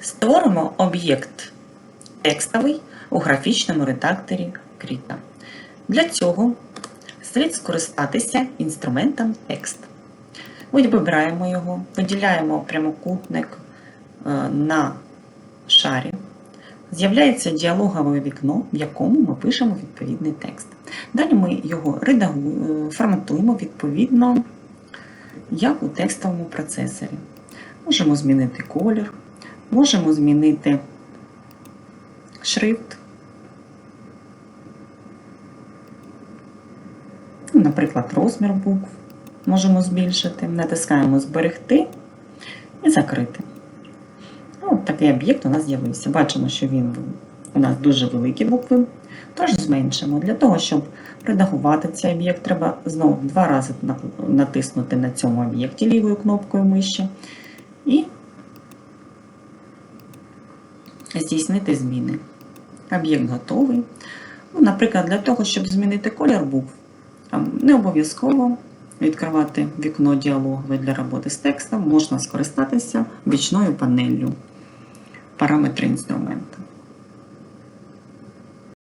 Створимо об'єкт текстовий у графічному редакторі Krita. Для цього слід скористатися інструментом текст. Вибираємо його, виділяємо прямокутник е, на шарі. З'являється діалогове вікно, в якому ми пишемо відповідний текст. Далі ми його редагуємо, форматуємо відповідно, як у текстовому процесорі. Можемо змінити колір, можемо змінити шрифт. Ну, Наприклад, розмір букв можемо збільшити, натискаємо Зберегти і закрити. Ну, От такий об'єкт у нас з'явився. Бачимо, що він у нас дуже великі букви, тож зменшимо. Для того, щоб редагувати цей об'єкт, треба знову два рази натиснути на цьому об'єкті лівою кнопкою миші і здійснити зміни. Об'єкт готовий. Ну, Наприклад, для того, щоб змінити колір букв, не обов'язково відкривати вікно діалогове для роботи з текстом, можна скористатися бічною панеллю параметри інструменту.